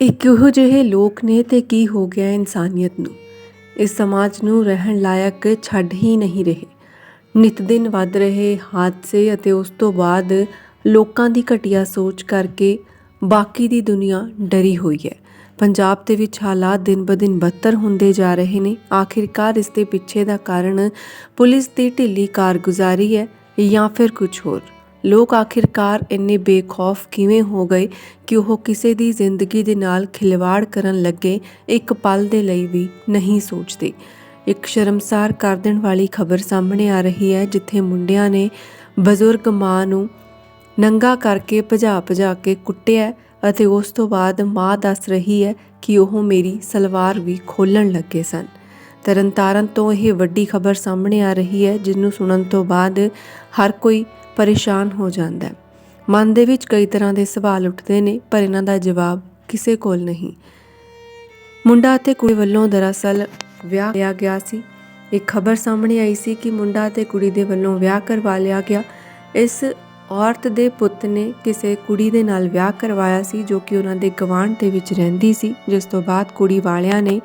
ਇਹ ਕਿਹੋ ਜਿਹੇ ਲੋਕ ਨੇ ਤੇ ਕੀ ਹੋ ਗਿਆ ਇਨਸਾਨੀਅਤ ਨੂੰ? ਇਸ ਸਮਾਜ ਨੂੰ ਰਹਿਣ ਲਾਇਕ ਛੱਡ ਹੀ ਨਹੀਂ ਰਹੇ। ਨਿਤ ਦਿਨ ਵੱਧ ਰਹੇ ਹਾਦਸੇ ਅਤੇ ਉਸ ਤੋਂ ਬਾਅਦ ਲੋਕਾਂ ਦੀ ਘਟੀਆ ਸੋਚ ਕਰਕੇ ਬਾਕੀ ਦੀ ਦੁਨੀਆ ਡਰੀ ਹੋਈ ਹੈ। ਪੰਜਾਬ ਦੇ ਵਿੱਚ ਹਾਲਾਤ ਦਿਨ-ਬਦਿਨ ਬਦਤਰ ਹੁੰਦੇ ਜਾ ਰਹੇ ਨੇ। ਆਖਿਰਕਾਰ ਇਸ ਦੇ ਪਿੱਛੇ ਦਾ ਕਾਰਨ ਪੁਲਿਸ ਦੀ ਢਿੱਲੀ ਕਾਰਗੁਜ਼ਾਰੀ ਹੈ ਜਾਂ ਫਿਰ ਕੁਝ ਹੋਰ? ਲੋਕ ਆਖਿਰਕਾਰ ਇੰਨੇ ਬੇਖੌਫ ਕਿਵੇਂ ਹੋ ਗਏ ਕਿ ਉਹ ਕਿਸੇ ਦੀ ਜ਼ਿੰਦਗੀ ਦੇ ਨਾਲ ਖਿਲਵਾੜ ਕਰਨ ਲੱਗੇ ਇੱਕ ਪਲ ਦੇ ਲਈ ਵੀ ਨਹੀਂ ਸੋਚਦੇ। ਇੱਕ ਸ਼ਰਮਸਾਰ ਕਰ ਦੇਣ ਵਾਲੀ ਖਬਰ ਸਾਹਮਣੇ ਆ ਰਹੀ ਹੈ, ਜਿੱਥੇ ਮੁੰਡਿਆਂ ਨੇ ਬਜ਼ੁਰਗ ਮਾਂ ਨੂੰ ਨੰਗਾ ਕਰਕੇ ਭਜਾ ਭਜਾ ਕੇ ਕੁੱਟਿਆ ਅਤੇ ਉਸ ਤੋਂ ਬਾਅਦ ਮਾਂ ਦੱਸ ਰਹੀ ਹੈ ਕਿ ਉਹ ਮੇਰੀ ਸਲਵਾਰ ਵੀ ਖੋਲਣ ਲੱਗੇ ਸਨ। ਤਰਨਤਾਰਨ ਤੋਂ ਇਹ ਵੱਡੀ ਖਬਰ ਸਾਹਮਣੇ ਆ ਰਹੀ ਹੈ ਜਿਸ ਨੂੰ ਸੁਣਨ ਤੋਂ ਬਾਅਦ ਹਰ ਕੋਈ ਪਰੇਸ਼ਾਨ ਹੋ ਜਾਂਦਾ ਹੈ। ਮਨ ਦੇ ਵਿੱਚ ਕਈ ਤਰ੍ਹਾਂ ਦੇ ਸਵਾਲ ਉੱਠਦੇ ਨੇ, ਪਰ ਇਹਨਾਂ ਦਾ ਜਵਾਬ ਕਿਸੇ ਕੋਲ ਨਹੀਂ। ਮੁੰਡਾ ਅਤੇ ਕੁੜੀ ਵੱਲੋਂ ਦਰਅਸਲ ਵਿਆਹ ਲਿਆ ਗਿਆ ਸੀ। ਇੱਕ ਖਬਰ ਸਾਹਮਣੇ ਆਈ ਸੀ ਕਿ ਮੁੰਡਾ ਅਤੇ ਕੁੜੀ ਦੇ ਵੱਲੋਂ ਵਿਆਹ ਕਰਵਾ ਲਿਆ ਗਿਆ। ਇਸ ਔਰਤ ਦੇ ਪੁੱਤ ਨੇ ਕਿਸੇ ਕੁੜੀ ਦੇ ਨਾਲ ਵਿਆਹ ਕਰਵਾਇਆ ਸੀ, ਜੋ ਕਿ ਉਹਨਾਂ ਦੇ ਗਵਾਂਢ ਦੇ ਵਿੱਚ ਰਹਿੰਦੀ ਸੀ, ਜਿਸ ਤੋਂ ਬਾਅਦ ਕੁੜੀ ਵਾਲਿਆਂ ਨੇ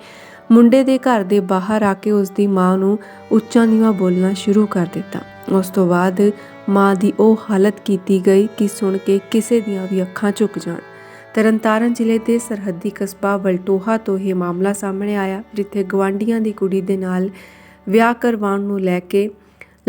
ਮੁੰਡੇ ਦੇ ਘਰ ਦੇ ਬਾਹਰ ਆ ਕੇ ਉਸ ਦੀ ਮਾਂ ਨੂੰ ਉੱਚਾ ਨੀਵਾਂ ਬੋਲਣਾ ਸ਼ੁਰੂ ਕਰ ਦਿੱਤਾ। ਉਸ ਤੋਂ ਬਾਅਦ ਮਾਂ ਦੀ ਉਹ ਹਾਲਤ ਕੀਤੀ ਗਈ ਕਿ ਸੁਣ ਕੇ ਕਿਸੇ ਦੀਆਂ ਵੀ ਅੱਖਾਂ ਝੁਕ ਜਾਣ। ਤਰਨਤਾਰਨ ਜ਼ਿਲ੍ਹੇ ਦੇ ਸਰਹੱਦੀ ਕਸਬਾ ਵਲਟੋਹਾ ਤੋਂ ਇਹ ਮਾਮਲਾ ਸਾਹਮਣੇ ਆਇਆ, ਜਿੱਥੇ ਗਵਾਂਡੀਆਂ ਦੀ ਕੁੜੀ ਦੇ ਨਾਲ ਵਿਆਹ ਕਰਵਾਉਣ ਨੂੰ ਲੈ ਕੇ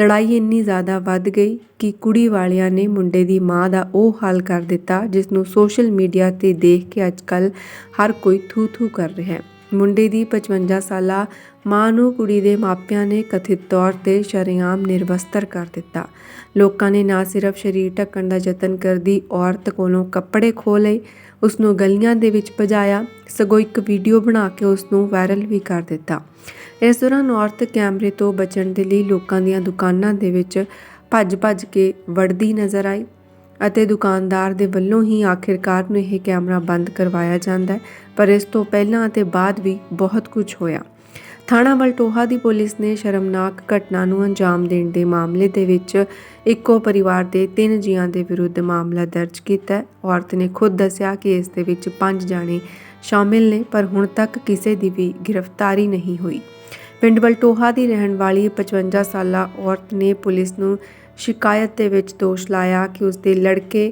ਲੜਾਈ ਇੰਨੀ ਜ਼ਿਆਦਾ ਵੱਧ ਗਈ ਕਿ ਕੁੜੀ ਵਾਲਿਆਂ ਨੇ ਮੁੰਡੇ ਦੀ ਮਾਂ ਦਾ ਉਹ ਹਾਲ ਕਰ ਦਿੱਤਾ ਜਿਸ ਨੂੰ ਸੋਸ਼ਲ ਮੀਡੀਆ ਤੇ ਦੇਖ ਕੇ ਅੱਜਕੱਲ ਹਰ ਕੋਈ ਥੂ ਥੂ ਕਰ ਰਿਹਾ ਹੈ। ਮੁੰਡੇ ਦੀ 55 ਸਾਲਾ ਮਾਂ ਨੂੰ ਕੁੜੀ ਦੇ ਮਾਪਿਆਂ ਨੇ ਕਥਿਤ ਤੌਰ ਤੇ ਸ਼ਰੇਆਮ ਨਿਰਵਸਤਰ ਕਰ ਦਿੱਤਾ। ਲੋਕਾਂ ਨੇ ਨਾ ਸਿਰਫ ਸਰੀਰ ਢੱਕਣ ਦਾ ਯਤਨ ਕਰਦੀ ਔਰਤ ਕੋਲੋਂ ਕੱਪੜੇ ਖੋਹ ਲਏ ਉਸ ਨੂੰ ਗਲੀਆਂ ਦੇ ਵਿੱਚ ਭਜਾਇਆ, ਸਗੋਂ ਇੱਕ ਵੀਡੀਓ ਬਣਾ ਕੇ ਉਸ ਨੂੰ ਵਾਇਰਲ ਵੀ ਕਰ ਦਿੱਤਾ। ਇਸ ਦੌਰਾਨ ਔਰਤ ਕੈਮਰੇ ਤੋਂ ਬਚਣ ਦੇ ਲਈ ਲੋਕਾਂ ਦੀਆਂ ਦੁਕਾਨਾਂ ਦੇ ਵਿੱਚ ਭੱਜ-ਭੱਜ ਕੇ ਵੜਦੀ ਨਜ਼ਰ ਆਈ। ਅਤੇ ਦੁਕਾਨਦਾਰ ਦੇ ਵੱਲੋਂ ਹੀ ਆਖਿਰਕਾਰ ਨੂੰ ਇਹ ਕੈਮਰਾ ਬੰਦ ਕਰਵਾਇਆ ਜਾਂਦਾ ਹੈ, ਪਰ ਇਸ ਤੋਂ ਪਹਿਲਾਂ ਅਤੇ ਬਾਅਦ ਵੀ ਬਹੁਤ ਕੁਝ ਹੋਇਆ। ਥਾਣਾ ਬਲਟੋਹਾ ਦੀ ਪੁਲਿਸ ਨੇ ਸ਼ਰਮਨਾਕ ਘਟਨਾ ਨੂੰ ਅੰਜਾਮ ਦੇਣ ਦੇ ਮਾਮਲੇ ਦੇ ਵਿੱਚ ਇੱਕੋ ਪਰਿਵਾਰ ਦੇ ਤਿੰਨ ਜੀਆਂ ਦੇ ਵਿਰੁੱਧ ਮਾਮਲਾ ਦਰਜ ਕੀਤਾ ਹੈ। ਔਰਤ ਨੇ ਖੁਦ ਦੱਸਿਆ ਕਿ ਇਸ ਦੇ ਵਿੱਚ ਪੰਜ ਜਾਣੇ ਸ਼ਾਮਿਲ ਨੇ, ਪਰ ਹੁਣ ਤੱਕ ਕਿਸੇ ਦੀ ਵੀ ਗ੍ਰਿਫਤਾਰੀ ਨਹੀਂ ਹੋਈ। ਪਿੰਡ ਬਲਟੋਹਾ ਦੀ ਰਹਿਣ ਵਾਲੀ 55 ਸਾਲਾ ਔਰਤ ਨੇ ਪੁਲਿਸ ਨੂੰ ਸ਼ਿਕਾਇਤ ਦੇ ਵਿੱਚ ਦੋਸ਼ ਲਾਇਆ ਕਿ ਉਸ ਦੇ ਲੜਕੇ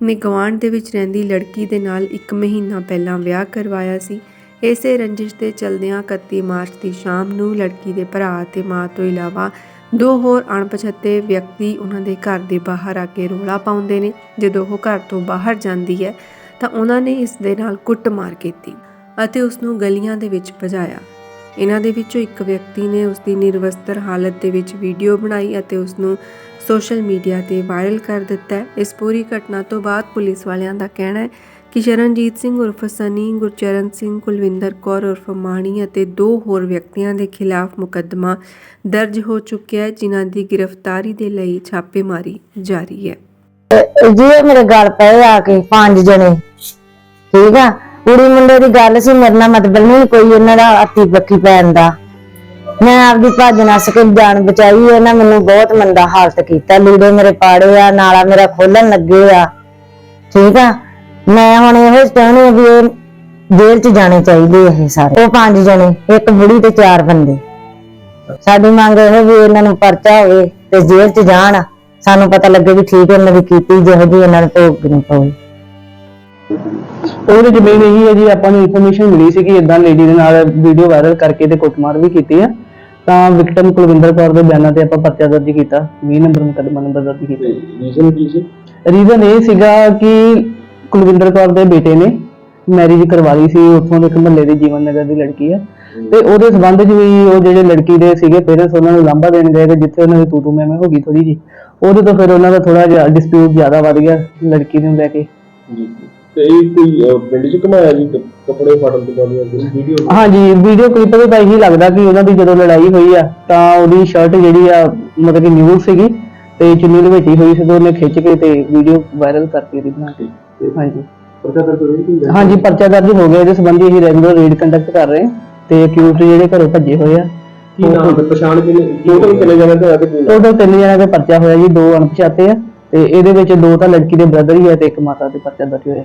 ਨੇ ਗਵਾਂਢ ਦੇ ਵਿੱਚ ਰਹਿੰਦੀ ਲੜਕੀ ਦੇ ਨਾਲ 1 ਮਹੀਨਾ ਪਹਿਲਾਂ ਵਿਆਹ ਕਰਵਾਇਆ ਸੀ। ਇਸੇ ਰੰਜਿਸ਼ ਦੇ ਚਲਦਿਆਂ 31 ਮਾਰਚ ਦੀ ਸ਼ਾਮ ਨੂੰ ਲੜਕੀ ਦੇ ਭਰਾ ਅਤੇ ਮਾਂ ਤੋਂ ਇਲਾਵਾ ਦੋ ਹੋਰ ਅਣਪਛਾਤੇ ਵਿਅਕਤੀ ਉਹਨਾਂ ਦੇ ਘਰ ਦੇ ਬਾਹਰ ਆ ਕੇ ਰੋਲਾ ਪਾਉਂਦੇ ਨੇ। ਜਦੋਂ ਉਹ ਘਰ ਤੋਂ ਬਾਹਰ ਜਾਂਦੀ ਹੈ ਤਾਂ ਉਹਨਾਂ ਨੇ ਇਸ ਦੇ ਨਾਲ ਕੁੱਟਮਾਰ ਕੀਤੀ ਅਤੇ ਉਸ ਨੂੰ ਗਲੀਆਂ ਦੇ ਵਿੱਚ ਭਜਾਇਆ। ਇਹਨਾਂ ਦੇ ਵਿੱਚੋਂ ਇੱਕ ਵਿਅਕਤੀ ਨੇ ਉਸ ਦੀ ਨਿਰਵਸਤਰ ਹਾਲਤ ਦੇ ਵਿੱਚ ਵੀਡੀਓ ਬਣਾਈ ਅਤੇ ਉਸ ਨੂੰ ਸੋਸ਼ਲ ਮੀਡੀਆ ਤੇ ਵਾਇਰਲ ਕਰ ਦਿੱਤਾ ਇਸ ਪੂਰੀ ਘਟਨਾ ਤੋਂ ਬਾਅਦ ਪੁਲਿਸ ਵਾਲਿਆਂ ਦਾ ਕਹਿਣਾ ਹੈ ਕਿ ਸ਼ਰਨਜੀਤ ਸਿੰਘ ਉਰਫ ਸਨੀ, ਗੁਰਚਰਨ ਸਿੰਘ, ਕੁਲਵਿੰਦਰ ਕੌਰ ਉਰਫ ਮਾਣੀ ਅਤੇ ਦੋ ਹੋਰ ਵਿਅਕਤੀਆਂ ਦੇ ਖਿਲਾਫ ਮੁਕੱਦਮਾ ਦਰਜ ਹੋ ਚੁੱਕਿਆ ਹੈ, ਜਿਨ੍ਹਾਂ ਦੀ ਗ੍ਰਿਫਤਾਰੀ ਦੇ ਲਈ ਛਾਪੇਮਾਰੀ ਜਾਰੀ ਹੈ। ਜੀ, ਇਹ ਮੇਰੇ ਗੱਲ ਪਏ ਆ ਕੇ ਪੰਜ ਜਣੇ। ਠੀਕ ਆ? ਕੁੜੀ ਮੁੰਡੇ ਦੀ ਗੱਲ ਸੀ, ਮੇਰੇ ਨਾਲ ਮਤਲਬ ਨਹੀਂ ਕੋਈ ਇਹਨਾਂ ਦਾ ਅੱਤੀ ਬੱਕੀ ਪੈਣ ਦਾ। ਮੈਂ ਆਪਦੀ ਭੱਜ ਨੱਸ ਕੇ ਜਾਨ ਬਚਾਈ ਇਹਨਾਂ ਮੈਨੂੰ ਬਹੁਤ ਮੰਦਾ ਹਾਲਤ ਕੀਤਾ। ਲੀੜੇ ਮੇਰੇ ਪਾੜੇ ਆ, ਨਾਲਾ ਮੇਰਾ ਖੋਲਣ ਲੱਗੇ ਆ। ਠੀਕ ਆ? ਮੈਂ ਹੁਣ ਇਹੋ ਚਾਹੁੰਦੀ ਵੀ ਇਹ ਜੇਲ੍ਹ 'ਚ ਜਾਣੇ ਚਾਹੀਦੇ ਇਹ ਸਾਰੇ। ਉਹ ਪੰਜ ਜਣੇ, ਇੱਕ ਬੁੜੀ ਤੇ ਚਾਰ ਬੰਦੇ। ਸਾਡੀ ਮੰਗ ਇਹ ਵੀ ਇਹਨਾਂ ਨੂੰ ਪਰਚਾ ਹੋਵੇ ਤੇ ਜੇਲ੍ਹ 'ਚ ਜਾਣ। ਸਾਨੂੰ ਪਤਾ ਲੱਗੇ ਵੀ ਠੀਕ ਇਹਨਾਂ ਦੀ ਕੀਤੀ, ਜਿਹੋ ਜਿਹੀ ਇਹਨਾਂ ਨੂੰ ਭੋਗਣੀ ਪਵੇ। ਉਹਦੇ ਜ਼ਮੀਨ ਇਹੀ ਹੈ ਜੀ ਆਪਾਂ ਨੂੰ ਇਨਫੋਰਮੇਸ਼ਨ ਮਿਲੀ ਸੀ ਕਿ ਇਦਾਂ ਲੇਡੀ ਦੇ ਨਾਲ ਵੀਡੀਓ ਵਾਇਰਲ ਕਰਕੇ ਤੇ ਕੁੱਟਮਾਰ ਵੀ ਕੀਤੀ ਆ। ਤਾਂ ਵਿਕਟਮ ਕੁਲਵਿੰਦਰ ਕੌਰ ਦੇ ਬਿਆਨਾਂ ਤੇ ਆਪਾਂ ਪਰਚਾ ਦਰਜ ਕੀਤਾ 20 ਨੰਬਰ ਮੁਕੱਦਮਾ ਨੰਬਰ ਦਰਜ ਕੀਤਾ। ਰੀਜ਼ਨ ਕੀ ਸੀ? ਰੀਜ਼ਨ ਇਹ ਸੀਗਾ ਕਿ ਕੁਲਵਿੰਦਰ ਕੌਰ ਦੇ ਬੇਟੇ ਨੇ ਮੈਰਿਜ ਕਰਵਾ ਲਈ ਸੀ ਉੱਥੋਂ ਦੇ ਇੱਕ ਮਹੱਲੇ ਦੀ ਜੀਵਨ ਨਗਰ ਦੀ ਲੜਕੀ ਆ। ਤੇ ਉਹਦੇ ਸਬੰਧ 'ਚ ਵੀ ਉਹ ਜਿਹੜੇ ਲੜਕੀ ਦੇ ਸੀਗੇ ਪੇਰੈਂਟਸ ਉਹਨਾਂ ਨੂੰ ਲਾਂਭਾ ਦੇਣ ਗਏ ਤੇ ਜਿੱਥੇ ਉਹਨਾਂ ਦੀ ਤੂ ਤੂ ਮੈਂ ਮੈਂ ਹੋ ਗਈ ਥੋੜੀ ਜੀ ਉਹਦੇ ਤੋਂ ਫਿਰ ਉਹਨਾਂ ਦਾ ਥੋੜਾ ਜਿਹਾ ਡਿਸਪਿਊਟ ਜ਼ਿਆਦਾ ਵੱਧ ਗਿਆ ਲੜਕੀ ਨੂੰ ਲੈ ਕੇ। ਜੀ। ਤੇ ਇਹ ਕੋਈ ਅਹ, ਪਿੰਡ ਚ ਕਮਾਇਆ ਜੀ ਕ- ਕੱਪੜੇ ਫਾੜਨ ਤੋਂ ਬਾਅਦ ਕੋਈ ਵੀਡੀਓ ਹਾਂਜੀ ਵੀਡੀਓ ਕਲਿੱਪ ਦੇ ਤਾਂ ਇਹੀ ਲੱਗਦਾ ਕਿ ਉਹਨਾਂ ਦੀ ਜਦੋਂ ਲੜਾਈ ਹੋਈ ਆ ਤਾਂ ਉਹਦੀ ਸ਼ਰਟ ਜਿਹੜੀ ਆ ਮਤਲਬ ਕਿ ਨਿਊ ਸੀਗੀ ਤੇ ਚੁੰਨੀ ਲਵੇਟੀ ਹੋਈ ਸੀ ਤੇ ਉਹਨੇ ਖਿੱਚ ਕੇ ਤੇ ਵੀਡੀਓ ਵਾਇਰਲ ਕਰਤੀ ਉਹਦੀ ਬਣਾ ਕੇ ਹਾਂਜੀ। ਪਤਾ ਕਰ ਕੋਈ? ਨਹੀਂ ਹਾਂਜੀ ਪਰਚਾ ਦਰਜ ਹੋ ਗਿਆ ਇਹਦੇ ਸੰਬੰਧੀ ਅਸੀਂ ਰੈਗੂਲਰ ਰੇਡ ਕੰਡਕਟ ਕਰ ਰਹੇ ਹਾਂ ਤੇ ਅਕਿਊਜ਼ ਜਿਹੜੇ ਘਰੋਂ ਭੱਜੇ ਹੋਏ ਆ ਕੀ ਨਾਮ ਹੈ? ਪਛਾਣ ਕਿੰਨੇ ਟੋਟਲ ਕਿੰਨੇ ਜਣੇ ਤੇ ਆ ਤੇ ਕੀ ਨਾਮ? ਟੋਟਲ ਤਿੰਨ ਜਣਿਆਂ ਦਾ ਪਰਚਾ ਹੋਇਆ ਜੀ ਦੋ ਅਣਪਛਾਤੇ ਆ ਤੇ ਇਹਦੇ ਵਿੱਚ ਦੋ ਤਾਂ ਲੜਕੀ ਦੇ ਬ੍ਰਦਰ ਹੀ ਆ ਤੇ ਇੱਕ ਮਾਤਾ ਦੇ ਪਰਚਾ ਦਰਜ ਹੋਇਆ।